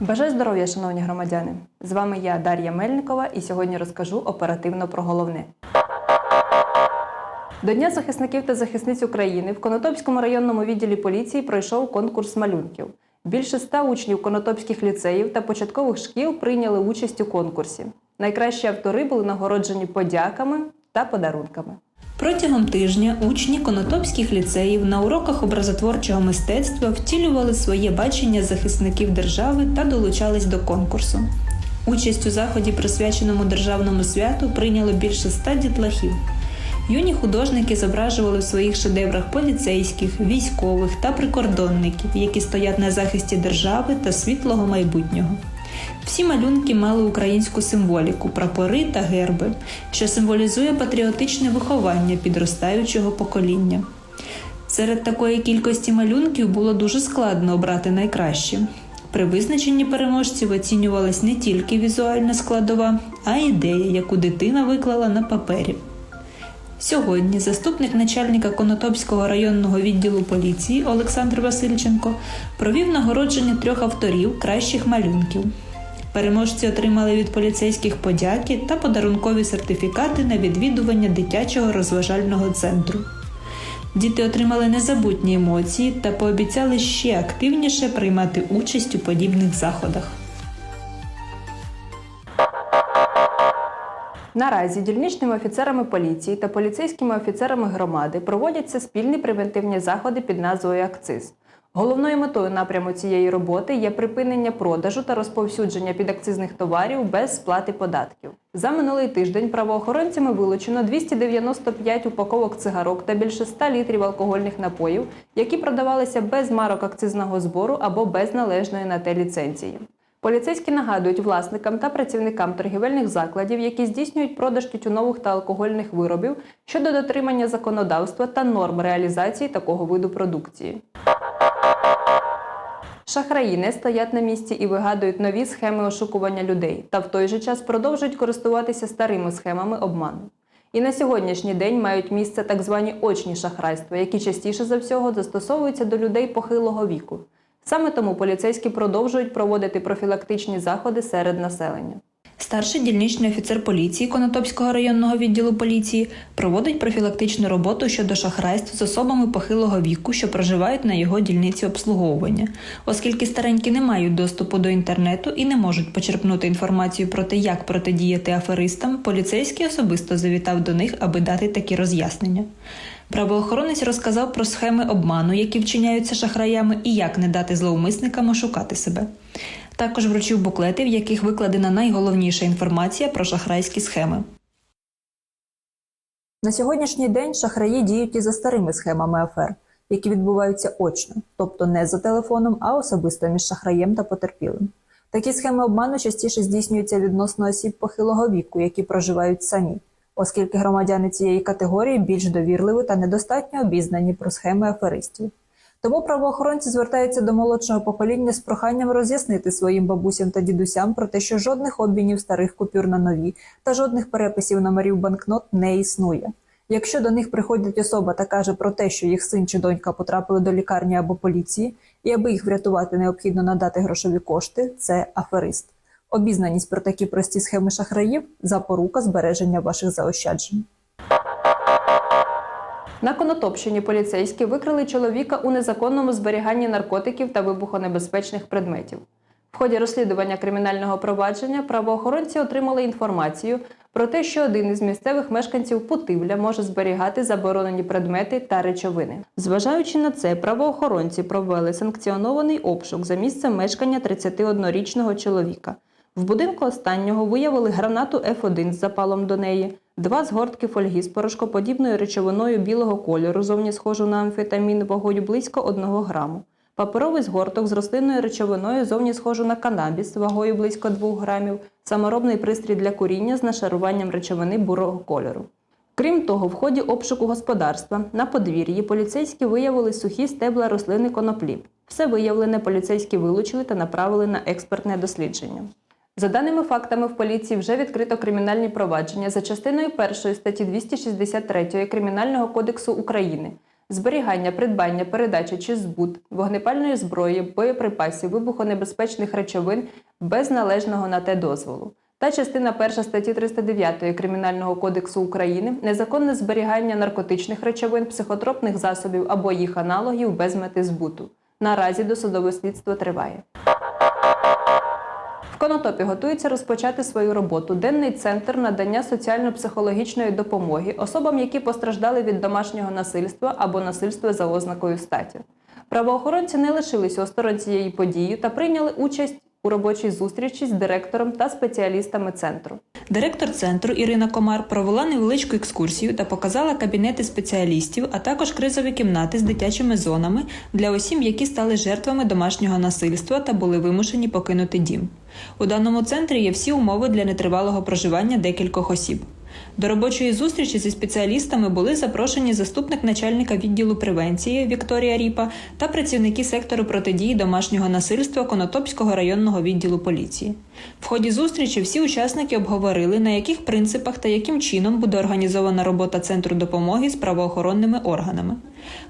Бажаю здоров'я, шановні громадяни! З вами я Дар'я Мельникова і сьогодні розкажу оперативно про головне. До Дня захисників та захисниць України в Конотопському районному відділі поліції пройшов конкурс малюнків. Більше ста учнів конотопських ліцеїв та початкових шкіл прийняли участь у конкурсі. Найкращі автори були нагороджені подяками та подарунками. Протягом тижня учні конотопських ліцеїв на уроках образотворчого мистецтва втілювали своє бачення захисників держави та долучались до конкурсу. Участь у заході, присвяченому державному святу, прийняло більше ста дітлахів. Юні художники зображували в своїх шедеврах поліцейських, військових та прикордонників, які стоять на захисті держави та світлого майбутнього. Всі малюнки мали українську символіку, прапори та герби, що символізує патріотичне виховання підростаючого покоління. Серед такої кількості малюнків було дуже складно обрати найкращі. При визначенні переможців оцінювалась не тільки візуальна складова, а й ідея, яку дитина виклала на папері. Сьогодні заступник начальника Конотопського районного відділу поліції Олександр Васильченко провів нагородження трьох авторів кращих малюнків. Переможці отримали від поліцейських подяки та подарункові сертифікати на відвідування дитячого розважального центру. Діти отримали незабутні емоції та пообіцяли ще активніше приймати участь у подібних заходах. Наразі дільничними офіцерами поліції та поліцейськими офіцерами громади проводяться спільні превентивні заходи під назвою Акциз. Головною метою напряму цієї роботи є припинення продажу та розповсюдження підакцизних товарів без сплати податків. За минулий тиждень правоохоронцями вилучено 295 упаковок цигарок та більше 100 літрів алкогольних напоїв, які продавалися без марок акцизного збору або без належної на те ліцензії. Поліцейські нагадують власникам та працівникам торгівельних закладів, які здійснюють продаж тютюнових та алкогольних виробів щодо дотримання законодавства та норм реалізації такого виду продукції. Шахраї не стоять на місці і вигадують нові схеми ошукування людей, та в той же час продовжують користуватися старими схемами обману. І на сьогоднішній день мають місце так звані очні шахрайства, які частіше за всього застосовуються до людей похилого віку. Саме тому поліцейські продовжують проводити профілактичні заходи серед населення. Старший дільничний офіцер поліції Конотопського районного відділу поліції проводить профілактичну роботу щодо шахрайств з особами похилого віку, що проживають на його дільниці обслуговування, оскільки старенькі не мають доступу до інтернету і не можуть почерпнути інформацію про те, як протидіяти аферистам. Поліцейський особисто завітав до них, аби дати такі роз'яснення. Правоохоронець розказав про схеми обману, які вчиняються шахраями, і як не дати зловмисникам ошукати себе. Також вручив буклети, в яких викладена найголовніша інформація про шахрайські схеми. На сьогоднішній день шахраї діють і за старими схемами афер, які відбуваються очно, тобто не за телефоном, а особисто між шахраєм та потерпілим. Такі схеми обману частіше здійснюються відносно осіб похилого віку, які проживають самі, оскільки громадяни цієї категорії більш довірливі та недостатньо обізнані про схеми аферистів. Тому правоохоронці звертаються до молодшого покоління з проханням роз'яснити своїм бабусям та дідусям про те, що жодних обмінів старих купюр на нові та жодних переписів номерів банкнот не існує. Якщо до них приходить особа та каже про те, що їх син чи донька потрапили до лікарні або поліції, і аби їх врятувати, необхідно надати грошові кошти, це аферист. Обізнаність про такі прості схеми шахраїв запорука збереження ваших заощаджень. На Конотопщині поліцейські викрили чоловіка у незаконному зберіганні наркотиків та вибухонебезпечних предметів. В ході розслідування кримінального провадження правоохоронці отримали інформацію про те, що один із місцевих мешканців Путивля може зберігати заборонені предмети та речовини. Зважаючи на це, правоохоронці провели санкціонований обшук за місцем мешкання 31-річного чоловіка. В будинку останнього виявили гранату F1 з запалом до неї, два згортки фольги з порошкоподібною речовиною білого кольору, зовні схожу на амфетамін вагою близько 1 граму, паперовий згорток з рослинною речовиною, зовні схожу на канабіс вагою близько 2 грамів, саморобний пристрій для куріння з нашаруванням речовини бурого кольору. Крім того, в ході обшуку господарства на подвір'ї поліцейські виявили сухі стебла рослини коноплі. Все виявлене поліцейські вилучили та направили на експертне дослідження. За даними фактами, в поліції вже відкрито кримінальні провадження за частиною 1 статті 263 Кримінального кодексу України зберігання, придбання, передача чи збут вогнепальної зброї, боєприпасів, вибухонебезпечних речовин без належного на те дозволу. Та частина 1 статті 309 Кримінального кодексу України незаконне зберігання наркотичних речовин, психотропних засобів або їх аналогів без мети збуту. Наразі досудове слідство триває. Конотопі готується розпочати свою роботу денний центр надання соціально-психологічної допомоги особам, які постраждали від домашнього насильства або насильства за ознакою статі. Правоохоронці не лишилися осторонь цієї події та прийняли участь у робочій зустрічі з директором та спеціалістами центру. Директор центру Ірина Комар провела невеличку екскурсію та показала кабінети спеціалістів, а також кризові кімнати з дитячими зонами для осіб, які стали жертвами домашнього насильства та були вимушені покинути дім. У даному центрі є всі умови для нетривалого проживання декількох осіб. До робочої зустрічі зі спеціалістами були запрошені заступник начальника відділу превенції Вікторія Ріпа та працівники сектору протидії домашнього насильства Конотопського районного відділу поліції. В ході зустрічі всі учасники обговорили, на яких принципах та яким чином буде організована робота центру допомоги з правоохоронними органами.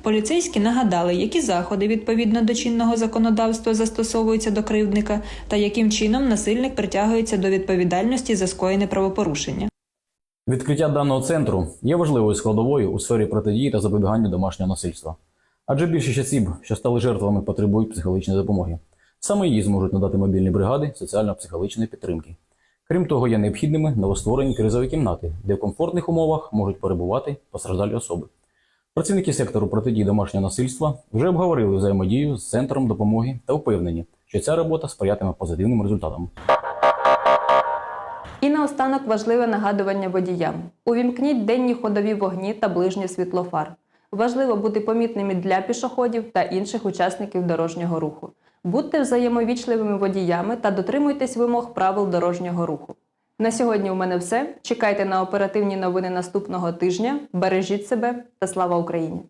Поліцейські нагадали, які заходи відповідно до чинного законодавства застосовуються до кривдника та яким чином насильник притягується до відповідальності за скоєне правопорушення. Відкриття даного центру є важливою складовою у сфері протидії та запобігання домашнього насильства. Адже більшість осіб, що стали жертвами, потребують психологічної допомоги. Саме її зможуть надати мобільні бригади соціально-психологічної підтримки. Крім того, є необхідними новостворені кризові кімнати, де в комфортних умовах можуть перебувати постраждалі особи. Працівники сектору протидії домашнього насильства вже обговорили взаємодію з центром допомоги та впевнені, що ця робота сприятиме позитивним результатам. І наостанок важливе нагадування водіям: увімкніть денні ходові вогні та ближнє світло фар. Важливо бути помітними для пішоходів та інших учасників дорожнього руху. Будьте взаємовічливими водіями та дотримуйтесь вимог правил дорожнього руху. На сьогодні у мене все. Чекайте на оперативні новини наступного тижня. Бережіть себе та слава Україні!